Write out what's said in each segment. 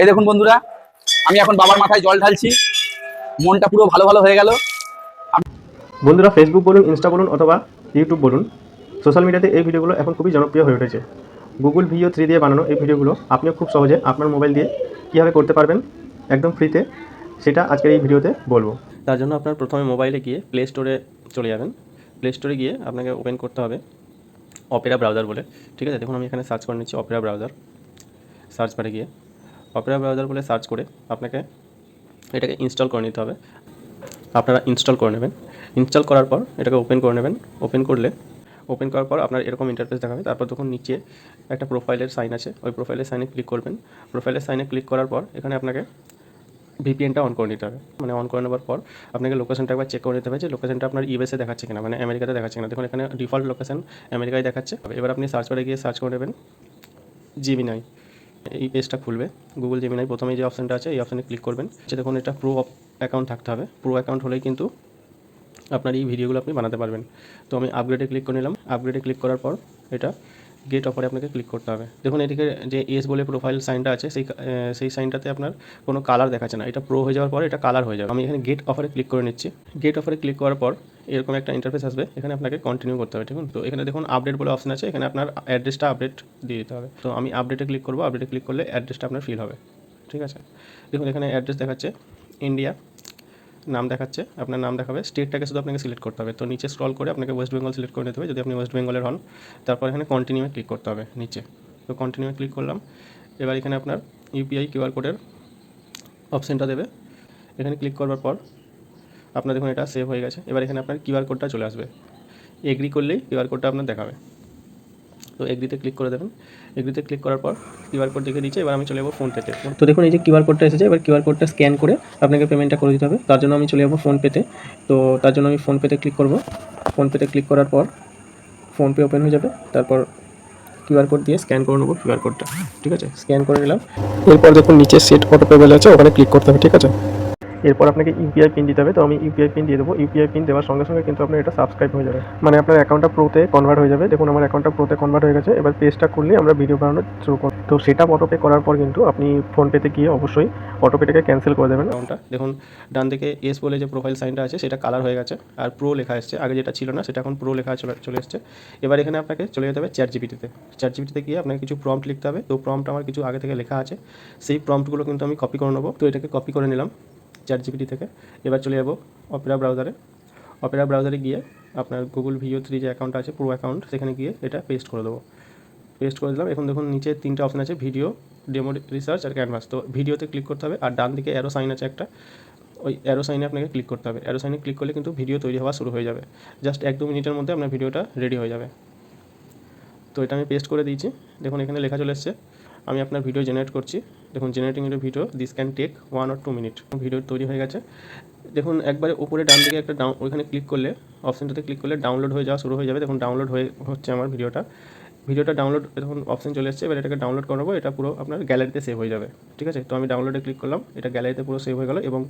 এই দেখুন বন্ধুরা আমি এখন বাবার মাথায় জল ঢালছি। মনটা পুরো ভালো ভালো হয়ে গেল। বন্ধুরা ফেসবুক বলুন ইনস্টা বলুন অথবা ইউটিউব বলুন। সোশ্যাল মিডিয়াতে এই ভিডিওগুলো এখন খুবই জনপ্রিয় হয়ে উঠেছে। গুগল ভিও থ্রি দিয়ে বানানো এই ভিডিওগুলো আপনিও খুব সহজে আপনার মোবাইল দিয়ে কীভাবে করতে পারবেন একদম ফ্রিতে সেটা আজকের এই ভিডিওতে বলব। তার জন্য আপনার প্রথমে মোবাইলে গিয়ে প্লে স্টোরে চলে যাবেন। প্লে স্টোরে গিয়ে আপনাকে ওপেন করতে হবে অপেরা ব্রাউজার বলে। ঠিক আছে দেখুন আমি এখানে সার্চ করে নিচ্ছি অপেরা ব্রাউজার সার্চ বারে গিয়ে। অপেরা ব্রাউজার বলে সার্চ করে আপনাকে এটাকে ইনস্টল করে নিতে হবে। আপনারা ইনস্টল করে নেবেন। ইনস্টল করার পর এটাকে ওপেন করে নেবেন। ওপেন করলে ওপেন করার পর আপনার এরকম ইন্টারফেস দেখাবে। তারপর তখন নিচে একটা প্রোফাইলের সাইন আছে, ওই প্রোফাইলের সাইনে ক্লিক করবেন। প্রোফাইলের সাইনে ক্লিক করার পর এখানে আপনাকে ভিপিএনটা অন করে নিতে হবে। মানে অন করে নেওয়ার পর আপনাকে লোকেশনটা একবার চেক করে নিতে হবে যে লোকেশনটা আপনার ইউএসএ দেখাচ্ছে কিনা মানে আমেরিকাতে দেখাচ্ছে কিনা। দেখুন এখানে ডিফল্ট লোকেশন আমেরিকায় দেখাচ্ছে। এবার আপনি সার্চ করে গিয়ে সার্চ করে নেবেন জিমিনাই এই পেজটা খুলবে। গুগল জেমিনাই প্রথমে যে অপশানটা আছে, এই অপশানে ক্লিক করবেন। যে দেখুন, এটা প্রো অ্যাকাউন্ট থাকতে হবে। প্রো অ্যাকাউন্ট হলেই কিন্তু আপনার এই ভিডিওগুলো আপনি বানাতে পারবেন। তো আমি আপগ্রেডে ক্লিক করে নিলাম। আপগ্রেডে ক্লিক করার পর এটা গেট অফারে আপনাকে ক্লিক করতে হবে। দেখুন, এদিকে যে এস বলে প্রোফাইল সাইনটা আছে, সেই সেই সাইনটাতে আপনার কোনো কালার দেখাচ্ছে না। এটা প্রো হয়ে যাওয়ার পর এটা কালার হয়ে যাবে। আমি এখানে গেট অফারে ক্লিক করে নিচ্ছি। গেট অফারে ক্লিক করার পর এরকম একটা ইন্টারফেস আসবে। এখানে আপনাকে কন্টিনিউ করতে হবে, ঠিক আছে? তো এখানে দেখুন আপডেট বলে অপশন আছে। এখানে আপনার অ্যাড্রেসটা আপডেট দিয়ে দিতে হবে। তো আমি আপডেটে ক্লিক করব। আপডেটে ক্লিক করলে অ্যাড্রেসটা আপনার ফিল হবে। ঠিক আছে? দেখুন, এখানে অ্যাড্রেস দেখাচ্ছে ইন্ডিয়া নাম দেখাচ্ছে, আপনার নাম দেখাবে স্টেটটাকে শুধু আপনাকে সিলেক্ট করতে হবে। তো নিচে স্ক্রল করে আপনাকে ওয়েস্ট বেঙ্গল সিলেক্ট করে নিতে হবে। যদি আপনি ওয়েস্ট বেঙ্গলের হন, তারপর এখানে কন্টিনিউ ক্লিক করতে হবে, নিচে। তো কন্টিনিউ ক্লিক করলাম। এবার এখানে আপনার ইউপিআই কিউআর কোডের অপশানটা দেবে। এখানে ক্লিক করবার পর আপনার দেখুন এটা সেভ হয়ে গেছে। এবার এখানে আপনার কিউআর কোডটা চলে আসবে। এগ্রি করলেই কিউআর কোডটা আপনার দেখাবে। তো এগ্রিতে ক্লিক করে দেবেন। এগ্রিতে ক্লিক করার পর কিউআর কোড দেখে দিচ্ছে এবার আমি চলে যাব ফোনপেতে তো। দেখুন, এই যে কিউআর কোডটা এসেছে, এবার কিউআর কোডটা স্ক্যান করে আপনাকে পেমেন্টটা করে দিতে হবে। তার জন্য আমি চলে যাব ফোনপেতে তো। তার জন্য আমি ফোনপেতে ক্লিক করব। ফোনপেতে ক্লিক করার পর ফোনপে ওপেন হয়ে যাবে। তারপর কিউআর কোড দিয়ে স্ক্যান করে নেব কিউআর কোডটা ঠিক আছে? স্ক্যান করে নিলাম। এরপর দেখুন, নিচে সেট অটো পেমেন্ট আছে, ওখানে ক্লিক করতে হবে। ঠিক আছে? এরপর আপনাকে ইউপিআই পিন দিতে হবে, তো আমি ইউপিআই পিন দিয়ে দেবো। ইউপিআই পিন দেওয়ার সঙ্গে সঙ্গে কিন্তু আপনার এটা সাবস্ক্রাইব হয়ে যাবে। মানে আপনার অ্যাকাউন্টটা প্রোতে কনভার্ট হয়ে যাবে। দেখুন, আমার অ্যাকাউন্টটা প্রোতে কনভার্ট হয়ে গেছে। এবার পেজটা করলে আমরা ভিডিও বানানো শুরু করব। তো সেটা অটোপে করার পর কিন্তু আপনি ফোনপেতে গিয়ে অবশ্যই অটোপেটাকে ক্যান্সেল করে দেবেন। অ্যাকাউন্টটা দেখুন, ডান দিকে এস বলে যে প্রোফাইল সাইনটা আছে, সেটা কালার হয়ে গেছে আর প্রো লেখা এসছে। আগে যেটা ছিল না, সেটা এখন প্রো লেখা চলে এসছে। এবার এখানে আপনাকে চলে যেতে হবে চ্যাট জিপিটিতে চ্যাট জিপিটিতে গিয়ে আপনাকে কিছু প্রম্পট লিখতে হবে। তো প্রম্পট আমার কিছু আগে থেকে লেখা আছে। সেই প্রম্পটগুলো কিন্তু আমি কপি করে নেব। তো এটাকে কপি করে নিলাম। চ্যাট জিপিটি থেকে। এবার চলে যাব অপেরা ব্রাউজারে অপেরা ব্রাউজারে গিয়ে আপনার গুগল ভিও থ্রি যে অ্যাকাউন্ট আছে পুরো অ্যাকাউন্ট সেখানে গিয়ে এটা পেস্ট করে দেবো। পেস্ট করে দিলাম। এখন দেখুন নিচে তিনটে অপশন আছে ভিডিও ডেমো রিসার্চ আর ক্যানভাস তো ভিডিওতে ক্লিক করতে হবে আর ডান দিকে অ্যারো সাইন আছে একটা। ওই অ্যারো সাইনে আপনাকে ক্লিক করতে হবে। অ্যারো সাইনে ক্লিক করলে কিন্তু ভিডিও তৈরি হওয়া শুরু হয়ে যাবে। জাস্ট এক দু মিনিটের মধ্যে আপনার ভিডিওটা রেডি হয়ে যাবে। তো এটা আমি পেস্ট করে দিয়েছি। দেখুন এখানে লেখা চলে এসছে আমি আপনার ভিডিও জেনারেট করছি। দেখুন জেনারেটিং এর video this can take one or two minute video তৈরি হয়ে গেছে। দেখুন, একবারে উপরে ডান দিকে একটা ডাউন ওইখানে ক্লিক করলে অপশানটাতে ক্লিক করলে ডাউনলোড হয়ে যাওয়া শুরু হয়ে যাবে। দেখুন ডাউনলোড হয়ে হচ্ছে আমার ভিডিওটা ভিডিওটা ডাউনলোড এখন অপশন চলে এসেছে। এবার এটাকে ডাউনলোড করাবো। এটা পুরো আপনার গ্যালারিতে সেভ হয়ে যাবে। ঠিক আছে? তো আমি ডাউনলোডে ক্লিক করলাম। এটা গ্যালারিতে পুরো সেভ হয়ে গেল এবং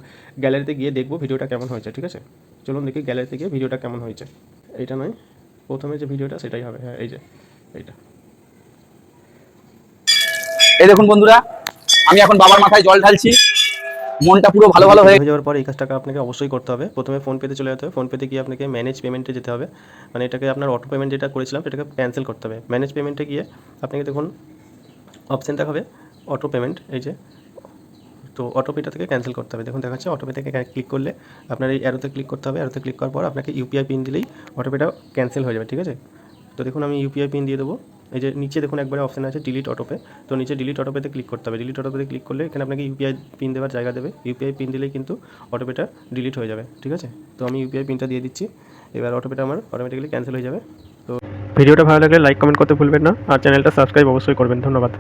গ্যালারিতে গিয়ে দেখব ভিডিওটা কেমন হয়েছে। ঠিক আছে? চলুন দেখি গ্যালারিতে গিয়ে ভিডিওটা কেমন হয়েছে। এটা নয়। প্রথমে যে ভিডিওটা সেটাই হবে। হ্যাঁ এই যে, এইটা। এই দেখুন বন্ধুরা, আমি এখন বাবার মাথায় জল ঢালছি। মনটা পুরো ভালো ভালো হয়ে যাওয়ার পর এই কাজটাকে আপনাকে অবশ্যই করতে হবে। প্রথমে ফোনপেতে চলে যেতে হবে। ফোনপেতে গিয়ে আপনাকে ম্যানেজ পেমেন্টে যেতে হবে। মানে এটাকে আপনার অটো পেমেন্ট যেটা করেছিলাম, সেটাকে ক্যান্সেল করতে হবে। ম্যানেজ পেমেন্টে গিয়ে আপনাকে দেখুন অপশান দেখাবে অটো পেমেন্ট এই যে। তো অটোপেটা থেকে ক্যান্সেল করতে হবে। দেখুন দেখা দেখাচ্ছে অটোপে থেকে ক্লিক করলে আপনার এই অ্যারোতে ক্লিক করতে হবে। অ্যারোতে ক্লিক করার পর আপনাকে ইউপিআই পিন দিলেই অটোপেটা ক্যান্সেল হয়ে যাবে, ঠিক আছে? তো দেখুন আমি ইউপিআই পিন দিয়ে দেবো। এই যে নিচে দেখুন একবারে অপশান আছে ডিলিট অটোপে তো নিচে ডিলিট অটোপেতে ক্লিক করতে হবে। ডিলিট অটোপেতে ক্লিক করলে এখানে আপনাকে ইউপিআই পিন দেওয়ার জায়গা দেবে। ইউপিআই পিন দিলেই কিন্তু অটোপেটা ডিলিট হয়ে যাবে। ঠিক আছে? তো আমি ইউপিআই পিনটা দিয়ে দিচ্ছি। এবার অটোপেটা আমার অটোমেটিক্যালি ক্যান্সেল হয়ে যাবে। তো ভিডিওটা ভালো লাগলে লাইক কমেন্ট করতে ভুলবেন না। আর চ্যানেলটা সাবস্ক্রাইব অবশ্যই করবেন। ধন্যবাদ।